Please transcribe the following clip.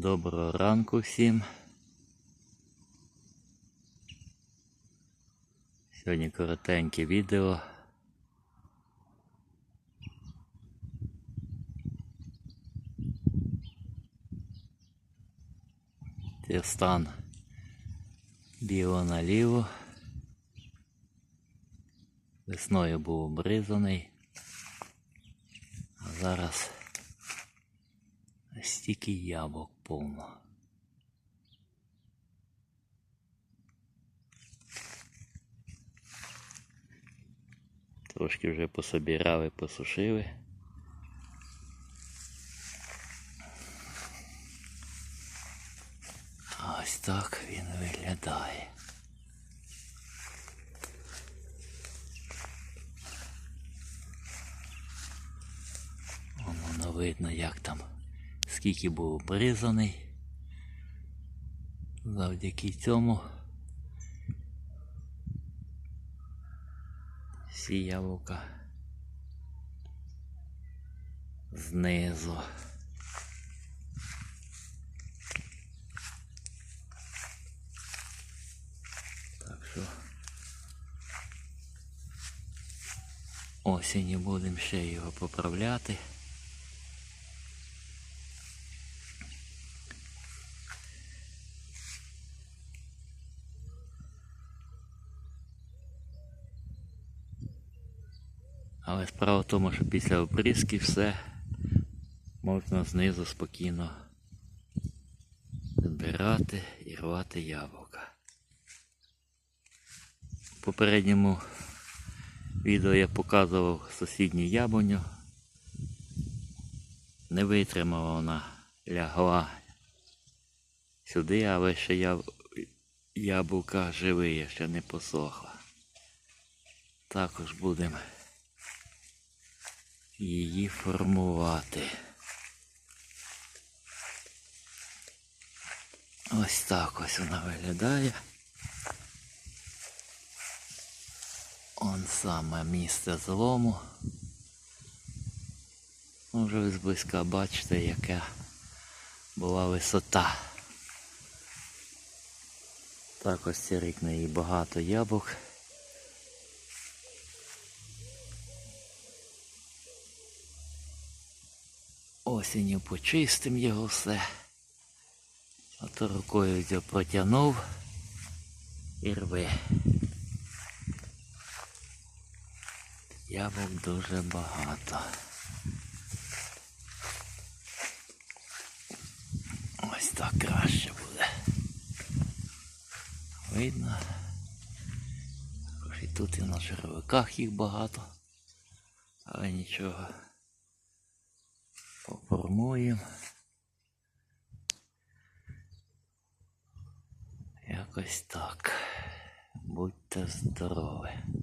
Доброго ранку всім. Сьогодні коротеньке відео. Це стан біло наліво. Весною був обризаний. А зараз стільки яблук повно. Трошки вже пособирали, посушили. Ось так він виглядає. Воно видно, як там, скільки був обрізаний. Завдяки цьому всі яблука знизу. Так що осінню будемо ще його поправляти. Але справа в тому, що після обрізки все можна знизу спокійно збирати і рвати яблука. В попередньому відео я показував сусідню яблуню. Не витримала вона, лягла сюди, але ще яблука живі, ще не посохла. Також будемо її формувати. Ось так ось вона виглядає. Он саме місце злому. Може ви зблизька бачите, яка була висота. Так ось цей рік на її багато яблук. Осінню почистим його все. А то рукою взяв протягнув і рве. Яблук дуже багато. Ось так краще буде. Видно. І тут і на червиках їх багато, але нічого. Поформуємо. Якось так. Будьте здорові.